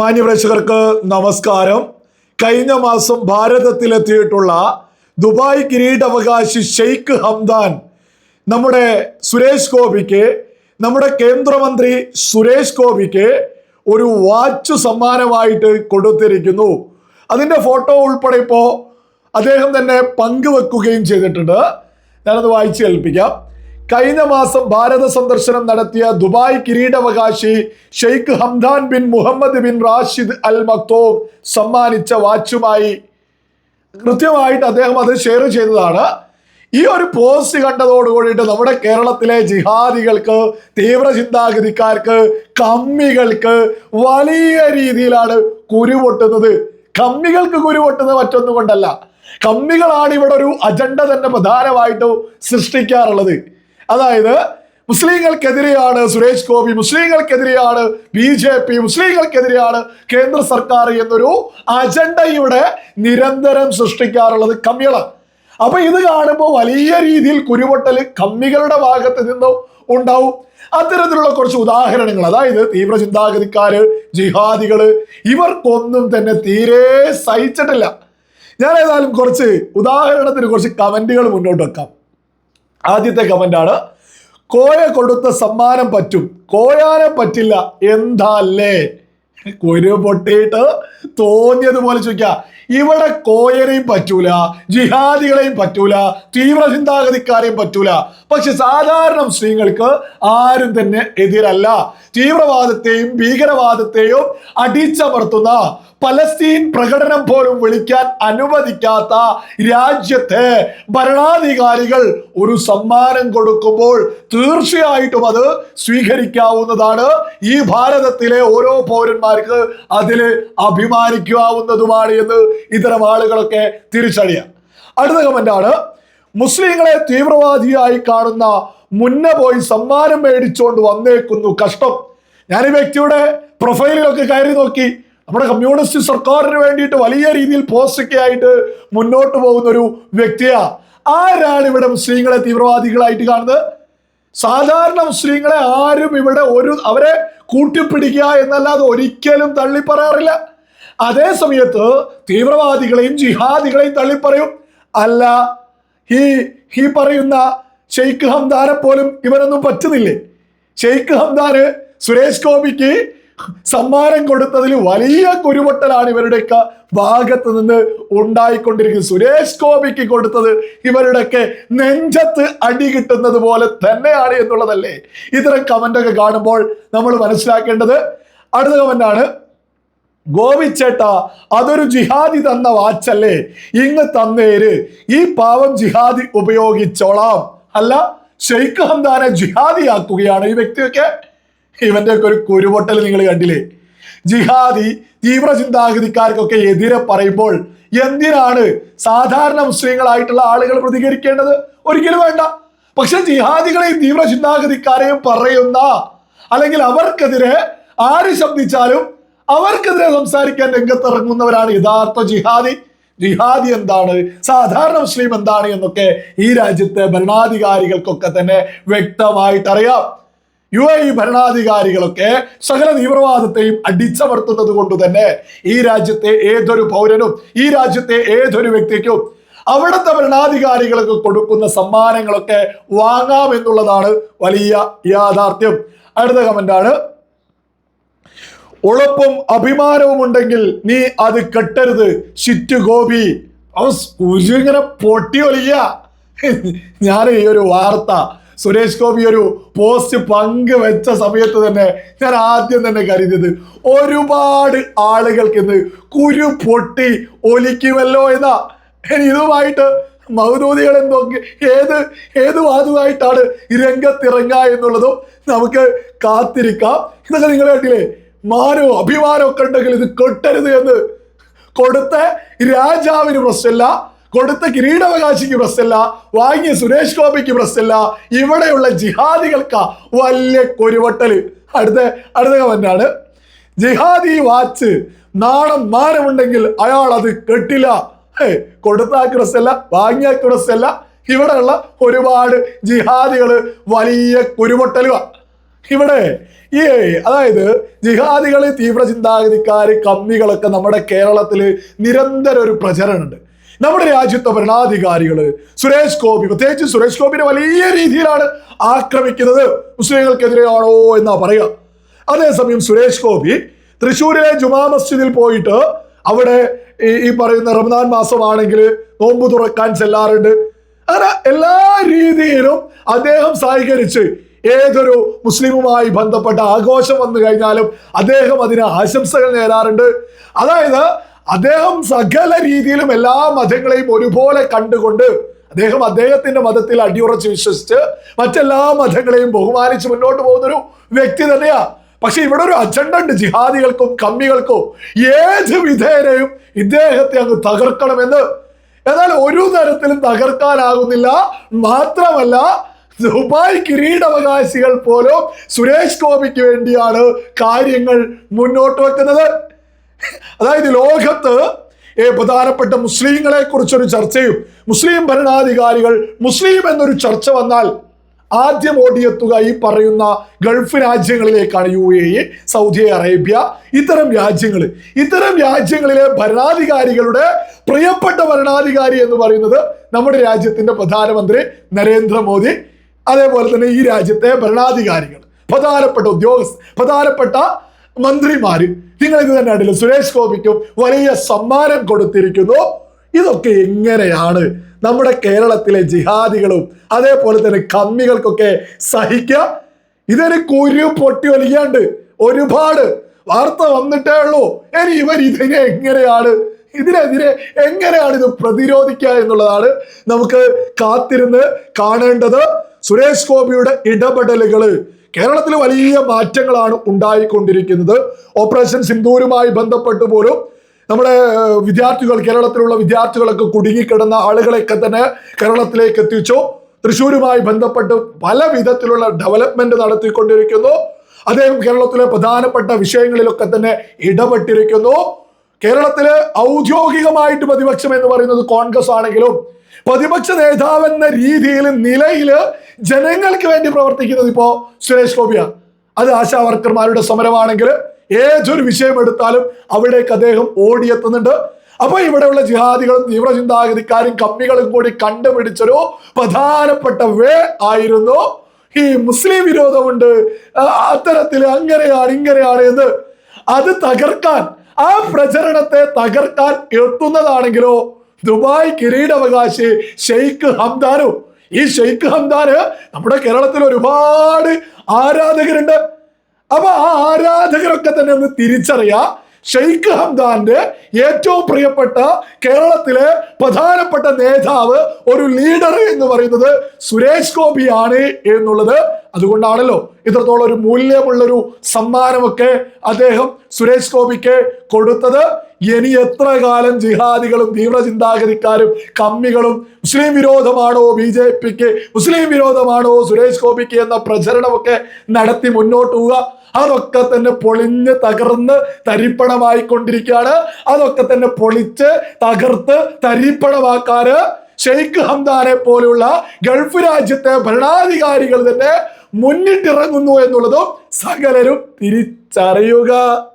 മാന്യപ്രേക്ഷകർക്ക് നമസ്കാരം. കഴിഞ്ഞ മാസം ഭാരതത്തിലെത്തിയിട്ടുള്ള ദുബായ് കിരീടാവകാശി ഷെയ്ഖ് ഹംദാൻ നമ്മുടെ സുരേഷ് ഗോപിക്ക് നമ്മുടെ കേന്ദ്രമന്ത്രി സുരേഷ് ഗോപിക്ക് ഒരു വാച്ച് സമ്മാനമായിട്ട് കൊടുത്തിരിക്കുന്നു. അതിന്റെ ഫോട്ടോ ഉൾപ്പെടെ ഇപ്പോൾ അദ്ദേഹം തന്നെ പങ്കുവെക്കുകയും ചെയ്തിട്ടുണ്ട്. ഞാനത് വായിച്ചു കേൾപ്പിക്കാം. കഴിഞ്ഞ മാസം ഭാരത സന്ദർശനം നടത്തിയ ദുബായ് കിരീടാവകാശി Sheikh Hamdan bin Mohammed bin Rashid Al Maktoum സമ്മാനിച്ച വാച്ചുമായി കൃത്യമായിട്ട് അദ്ദേഹം അത് ഷെയർ ചെയ്തതാണ്. ഈ ഒരു പോസ്റ്റ് കണ്ടതോടുകൂടിയിട്ട് നമ്മുടെ കേരളത്തിലെ ജിഹാദികൾക്ക് തീവ്ര ചിന്താഗതിക്കാർക്ക് കമ്മികൾക്ക് വലിയ രീതിയിലാണ് കുരുപൊട്ടുന്നത്. കമ്മികൾക്ക് കുരുപൊട്ടുന്നത് മറ്റൊന്നുകൊണ്ടല്ല. കമ്മികളാണ് ഇവിടെ ഒരു അജണ്ട തന്നെ പ്രധാനമായിട്ടും സൃഷ്ടിക്കാറുള്ളത്. അതായത് മുസ്ലിങ്ങൾക്കെതിരെയാണ് സുരേഷ് ഗോപി മുസ്ലിങ്ങൾക്കെതിരെയാണ് ബി ജെ പി മുസ്ലിങ്ങൾക്കെതിരെയാണ് കേന്ദ്ര സർക്കാർ എന്നൊരു അജണ്ട ഇവിടെ നിരന്തരം സൃഷ്ടിക്കാറുള്ളത് കമ്മികളാണ്. അപ്പൊ ഇത് കാണുമ്പോൾ വലിയ രീതിയിൽ കുരുപൊട്ടൽ കമ്മികളുടെ ഭാഗത്ത് നിന്നും ഉണ്ടാവും. അത്തരത്തിലുള്ള കുറച്ച് ഉദാഹരണങ്ങൾ അതായത് തീവ്ര ചിന്താഗതിക്കാര് ജിഹാദികൾ ഇവർക്കൊന്നും തന്നെ തീരെ സഹിച്ചിട്ടില്ല. ഞാൻ ഏതായാലും കുറച്ച് ഉദാഹരണത്തിന് കുറച്ച് കമന്റുകൾ മുന്നോട്ട് വെക്കാം. ആദ്യത്തെ കമന്റാണ് കോയ കൊടുത്ത സമ്മാനം പറ്റും. കോയാനെ പറ്റില്ല. എന്താല്ലേ കുരു പൊട്ടിയിട്ട് തോന്നിയതുപോലെ ചോദിക്കുക ഇവിടെ കോയനെയും പറ്റൂല ജിഹാദികളെയും പറ്റൂല തീവ്ര ചിന്താഗതിക്കാരെയും പറ്റൂല. പക്ഷെ സാധാരണ മുസ്ലിങ്ങൾക്ക് ആരും തന്നെ എതിരല്ല. തീവ്രവാദത്തെയും ഭീകരവാദത്തെയും അടിച്ചമർത്തുന്ന പലസ്തീൻ പ്രകടനം പോലും വിളിക്കാൻ അനുവദിക്കാത്ത രാജ്യത്തെ ഭരണാധികാരികൾ ഒരു സമ്മാനം കൊടുക്കുമ്പോൾ തീർച്ചയായിട്ടും അത് സ്വീകരിക്കാവുന്നതാണ്. ഈ ഭാരതത്തിലെ ഓരോ പൗരന്മാർക്ക് അതിൽ അഭിമാനിക്കാവുന്നതുമാണ് എന്ന് ഇത്തരം ആളുകളൊക്കെ തിരിച്ചറിയാം. അടുത്ത കമന്റാണ് മുസ്ലിങ്ങളെ തീവ്രവാദിയായി കാണുന്ന മുന്നേ പോയി സമ്മാനം മേടിച്ചുകൊണ്ട് വന്നേക്കുന്നു കഷ്ടം. ഞാൻ ഈ വ്യക്തിയുടെ പ്രൊഫൈലിലൊക്കെ കയറി നോക്കി. നമ്മുടെ കമ്മ്യൂണിസ്റ്റ് സർക്കാരിന് വേണ്ടിയിട്ട് വലിയ രീതിയിൽ പോസ്റ്റൊക്കെ ആയിട്ട് മുന്നോട്ട് പോകുന്ന ഒരു വ്യക്തിയാ. ആരാണ് ഇവിടെ മുസ്ലിങ്ങളെ തീവ്രവാദികളായിട്ട് കാണുന്നത്? സാധാരണ മുസ്ലിങ്ങളെ ആരും ഇവിടെ ഒരു അവരെ കൂട്ടിപ്പിടിക്കുക എന്നല്ലാതെ ഒരിക്കലും തള്ളി പറയാറില്ല അതേ സമയത്ത് തീവ്രവാദികളെയും ജിഹാദികളെയും തള്ളിപ്പറയും. അല്ല ഈ ഈ പറയുന്ന ഷെയ്ഖ് ഹംദാനെ പോലും ഇവരൊന്നും പറ്റുന്നില്ലേ? ഷെയ്ഖ് ഹംദാന് സുരേഷ് ഗോപിക്ക് സമ്മാനം കൊടുത്തതിൽ വലിയ കുരുവട്ടലാണ് ഇവരുടെയൊക്കെ ഭാഗത്ത് നിന്ന് ഉണ്ടായിക്കൊണ്ടിരിക്കുന്നത്. സുരേഷ് ഗോപിക്ക് കൊടുത്തത് ഇവരുടെയൊക്കെ നെഞ്ചത്ത് അടി കിട്ടുന്നത് പോലെ തന്നെയാണ് എന്നുള്ളതല്ലേ? ഇത്തരം കമന്റൊക്കെ കാണുമ്പോൾ നമ്മൾ മനസ്സിലാക്കേണ്ടത്. അടുത്ത കമന്റാണ് ഗോപിച്ചേട്ട അതൊരു ജിഹാദി തന്ന വാച്ചല്ലേ? ഇങ്ങ് തന്നേര്. ഈ പാവം ജിഹാദി ഉപയോഗിച്ചോളാം. അല്ല ഷെയ്ഖ് ഹംദാനെ ജിഹാദിയാക്കുകയാണ് ഈ വ്യക്തിയൊക്കെ? ഇവന്റെ ഒക്കെ ഒരു കുരുപൊട്ടൽ നിങ്ങൾ കണ്ടില്ലേ? ജിഹാദി തീവ്ര ചിന്താഗതിക്കാർക്കൊക്കെ എതിരെ പറയുമ്പോൾ എന്തിനാണ് സാധാരണ മുസ്ലിങ്ങളായിട്ടുള്ള ആളുകൾ പ്രതികരിക്കേണ്ടത്? ഒരിക്കലും വേണ്ട. പക്ഷെ ജിഹാദികളെയും തീവ്ര ചിന്താഗതിക്കാരെയും പറയുന്ന അല്ലെങ്കിൽ അവർക്കെതിരെ ആര് ശബ്ദിച്ചാലും അവർക്കെതിരെ സംസാരിക്കാൻ രംഗത്തിറങ്ങുന്നവരാണ് യഥാർത്ഥ ജിഹാദി. ജിഹാദി എന്താണ്? സാധാരണ മുസ്ലിം എന്താണ് എന്നൊക്കെ ഈ രാജ്യത്തെ ഭരണാധികാരികൾക്കൊക്കെ തന്നെ വ്യക്തമായിട്ട് അറിയാം യു എ ഇ ഭരണാധികാരികളൊക്കെ സകല തീവ്രവാദത്തെയും അടിച്ചമർത്തുന്നത് കൊണ്ട് തന്നെ ഈ രാജ്യത്തെ ഏതൊരു പൗരനും ഈ രാജ്യത്തെ ഏതൊരു വ്യക്തിക്കും അവിടുത്തെ ഭരണാധികാരികൾക്ക് കൊടുക്കുന്ന സമ്മാനങ്ങളൊക്കെ വാങ്ങാം എന്നുള്ളതാണ് വലിയ യാഥാർത്ഥ്യം. അടുത്ത കമന്റാണ് ഉളപ്പും അഭിമാനവും ഉണ്ടെങ്കിൽ നീ അത് കെട്ടരുത്. ഷിറ്റ് ഗോപി. ഇങ്ങനെ പൊട്ടി ഒലിയ ഞാൻ ഈ ഒരു വാർത്ത സുരേഷ് ഗോപി ഒരു പോസ്റ്റ് പങ്കുവെച്ച സമയത്ത് തന്നെ ഞാൻ ആദ്യം തന്നെ കരുതിയത് ഒരുപാട് ആളുകൾക്ക് ഇന്ന് കുരു പൊട്ടി ഒലിക്കുമല്ലോ എന്നാ. ഇതുമായിട്ട് മൗദൂദികൾ എന്തൊക്കെ ഏത് ഏത് വാദമായിട്ടാണ് രംഗത്തിറങ്ങുക എന്നുള്ളതും നമുക്ക് കാത്തിരിക്കാം. ഇതൊക്കെ നിങ്ങൾ കേട്ടില്ലേ മാനവും അഭിമാനം ഒക്കെ ഉണ്ടെങ്കിൽ ഇത് കെട്ടരുത് എന്ന്. കൊടുത്ത രാജാവിന് പ്രശ്നമില്ല. കൊടുത്ത കിരീടാവകാശിക്ക് പ്രശ്നമില്ല. വാങ്ങിയ സുരേഷ് ഗോപിക്ക് പ്രശ്നമില്ല. ഇവിടെയുള്ള ജിഹാദികൾക്ക് വലിയ കൊരുവട്ടൽ. അടുത്ത അടുത്ത കമന്റാണ് ജിഹാദി വാച്ച് നാണം മാനമുണ്ടെങ്കിൽ അയാൾ അത് കെട്ടില്ല. കൊടുത്താക്ക് പ്രശ്നമല്ല വാങ്ങിയാക്ക് പ്രശ്നമല്ല. ഇവിടെയുള്ള ഒരുപാട് ജിഹാദികൾ വലിയ കുരുപൊട്ടലുക ഇവിടെ ഈ അതായത് ജിഹാദികൾ തീവ്ര ചിന്താഗതിക്കാര് കമ്മികളൊക്കെ നമ്മുടെ കേരളത്തിൽ നിരന്തരം ഒരു പ്രചരണമുണ്ട് നമ്മുടെ രാജ്യത്തെ ഭരണാധികാരികൾ സുരേഷ് ഗോപി പ്രത്യേകിച്ച് സുരേഷ് ഗോപിനെ വലിയ രീതിയിലാണ് ആക്രമിക്കുന്നത്. മുസ്ലിങ്ങൾക്കെതിരെയാണോ എന്നാ പറയുക അതേസമയം സുരേഷ് ഗോപി തൃശ്ശൂരിലെ ജുമാ മസ്ജിദിൽ പോയിട്ട് അവിടെ ഈ പറയുന്ന റമദാൻ മാസമാണെങ്കിൽ നോമ്പ് തുറക്കാൻ ചെല്ലാറുണ്ട്. അങ്ങനെ എല്ലാ രീതിയിലും അദ്ദേഹം സഹകരിച്ച് ഏതൊരു മുസ്ലിമുമായി ബന്ധപ്പെട്ട ആഘോഷം വന്നു കഴിഞ്ഞാലും അദ്ദേഹം അതിന് ആശംസകൾ നേരാറുണ്ട്. അതായത് അദ്ദേഹം സകല രീതിയിലും എല്ലാ മതങ്ങളെയും ഒരുപോലെ കണ്ടുകൊണ്ട് അദ്ദേഹം അദ്ദേഹത്തിന്റെ മതത്തിൽ അടിയുറച്ച് വിശ്വസിച്ച് മറ്റെല്ലാ മതങ്ങളെയും ബഹുമാനിച്ച് മുന്നോട്ട് പോകുന്നൊരു വ്യക്തി തന്നെയാ. പക്ഷെ ഇവിടെ ഒരു അജണ്ട ഉണ്ട്. ജിഹാദികൾക്കും കമ്മികൾക്കും ഏത് വിധേനയും ഇദ്ദേഹത്തെ അങ്ങ് തകർക്കണമെന്ന്. എന്നാൽ ഒരു തരത്തിലും തകർക്കാനാകുന്നില്ല. മാത്രമല്ല ദുബായ് കിരീടാവകാശികൾ പോലും സുരേഷ് ഗോപിക്ക് വേണ്ടിയാണ് കാര്യങ്ങൾ മുന്നോട്ട് വെക്കുന്നത്. അതായത് ലോകത്ത് പ്രധാനപ്പെട്ട മുസ്ലിങ്ങളെ കുറിച്ചൊരു ചർച്ചയും മുസ്ലിം ഭരണാധികാരികൾ മുസ്ലിം എന്നൊരു ചർച്ച വന്നാൽ ആദ്യം ഓടിയെത്തുക ഈ പറയുന്ന Gulf രാജ്യങ്ങളിലേക്കാണ് U A E Saudi Arabia ഇത്തരം രാജ്യങ്ങൾ ഇത്തരം രാജ്യങ്ങളിലെ ഭരണാധികാരികളുടെ പ്രിയപ്പെട്ട ഭരണാധികാരി എന്ന് പറയുന്നത് നമ്മുടെ രാജ്യത്തിന്റെ പ്രധാനമന്ത്രി നരേന്ദ്രമോദി. അതേപോലെ തന്നെ ഈ രാജ്യത്തെ ഭരണാധികാരികൾ പ്രധാനപ്പെട്ട ഉദ്യോഗസ്ഥ പ്രധാനപ്പെട്ട മന്ത്രിമാർ നിങ്ങൾ ഇത് തന്നെ കണ്ടില്ല സുരേഷ് ഗോപിക്കും വലിയ സമ്മാനം കൊടുത്തിരിക്കുന്നു. ഇതൊക്കെ എങ്ങനെയാണ് നമ്മുടെ കേരളത്തിലെ ജിഹാദികളും അതേപോലെ തന്നെ കമ്മികൾക്കൊക്കെ സഹിക്കുക ഇതൊരു കുരു പൊട്ടി വലിയാണ്ട് ഒരുപാട് വാർത്ത വന്നിട്ടേ ഉള്ളൂ. ഇനി ഇവർ ഇതിനെ എങ്ങനെയാണ് ഇതിനെതിരെ എങ്ങനെയാണ് ഇത് പ്രതിരോധിക്കുക എന്നുള്ളതാണ് നമുക്ക് കാത്തിരുന്ന് കാണേണ്ടത്. സുരേഷ് ഗോപിയുടെ ഇടപെടലുകൾ കേരളത്തിൽ വലിയ മാറ്റങ്ങളാണ് ഉണ്ടായിക്കൊണ്ടിരിക്കുന്നത്. ഓപ്പറേഷൻ സിന്ദൂരുമായി ബന്ധപ്പെട്ട് പോലും നമ്മുടെ വിദ്യാർത്ഥികൾ കേരളത്തിലുള്ള വിദ്യാർത്ഥികളൊക്കെ കുടുങ്ങിക്കിടന്ന ആളുകളെയൊക്കെ തന്നെ കേരളത്തിലേക്ക് എത്തിച്ചു. തൃശ്ശൂരുമായി ബന്ധപ്പെട്ട് പല വിധത്തിലുള്ള ഡെവലപ്മെന്റ് നടത്തിക്കൊണ്ടിരിക്കുന്നു. അദ്ദേഹം കേരളത്തിലെ പ്രധാനപ്പെട്ട വിഷയങ്ങളിലൊക്കെ തന്നെ ഇടപെട്ടിരിക്കുന്നു. കേരളത്തിൽ ഔദ്യോഗികമായിട്ട് പ്രതിപക്ഷം എന്ന് പറയുന്നത് കോൺഗ്രസ് ആണെങ്കിലും പ്രതിപക്ഷ നേതാവെന്ന രീതിയിൽ നിലയിൽ ജനങ്ങൾക്ക് വേണ്ടി പ്രവർത്തിക്കുന്നത് ഇപ്പോ സുരേഷ് ഗോപിയ. അത് ആശാ വർക്കർമാരുടെ സമരമാണെങ്കിൽ ഏതൊരു വിഷയം എടുത്താലും അവിടേക്ക് അദ്ദേഹം ഓടിയെത്തുന്നുണ്ട്. അപ്പൊ ഇവിടെയുള്ള ജിഹാദികളും തീവ്ര ചിന്താഗതിക്കാരും കമ്മികളും കൂടി കണ്ടുപിടിച്ചൊരു പ്രധാനപ്പെട്ട വേ ആയിരുന്നു. ഈ മുസ്ലിം വിരോധമുണ്ട്. അത്തരത്തിൽ അങ്ങനെയാണ് ഇങ്ങനെയാണ് എന്ന് അത് തകർക്കാൻ ആ പ്രചരണത്തെ തകർക്കാൻ എത്തുന്നതാണെങ്കിലോ ദുബായ് കിരീടാവകാശി ഷെയ്ഖ് ഹംദാനു ഈ ഷെയ്ഖ് ഹംദാന് നമ്മുടെ കേരളത്തിൽ ഒരുപാട് ആരാധകരുണ്ട്. അപ്പൊ ആ ആരാധകരൊക്കെ തന്നെ ഒന്ന് തിരിച്ചറിയാ. ഷെയ്ഖ് ഹംദാന്റെ ഏറ്റവും പ്രിയപ്പെട്ട കേരളത്തിലെ പ്രധാനപ്പെട്ട നേതാവ് ഒരു ലീഡർ എന്ന് പറയുന്നത് സുരേഷ് ഗോപിയാണ് എന്നുള്ളത് അതുകൊണ്ടാണല്ലോ ഇത്രത്തോളം ഒരു മൂല്യമുള്ളൊരു സമ്മാനമൊക്കെ അദ്ദേഹം സുരേഷ് ഗോപിക്ക് കൊടുത്തത്. ഇനി എത്ര കാലം ജിഹാദികളും തീവ്രചിന്താഗതിക്കാരും കമ്മികളും മുസ്ലിം വിരോധമാണോ ബി ജെ പിക്ക് മുസ്ലിം വിരോധമാണോ സുരേഷ് ഗോപിക്ക് എന്ന പ്രചരണമൊക്കെ നടത്തി മുന്നോട്ട് പോവുക? അതൊക്കെ തന്നെ പൊളിഞ്ഞ് തകർന്ന് തരിപ്പണമായി കൊണ്ടിരിക്കുകയാണ് അതൊക്കെ തന്നെ പൊളിച്ച് തകർത്ത് തരിപ്പണമാക്കാന് ഷെയ്ഖ് ഹംദാനെ പോലുള്ള ഗൾഫ് രാജ്യത്തെ ഭരണാധികാരികൾ തന്നെ മുന്നിട്ടിറങ്ങുന്നു എന്നുള്ളതും സകലരും തിരിച്ചറിയുക.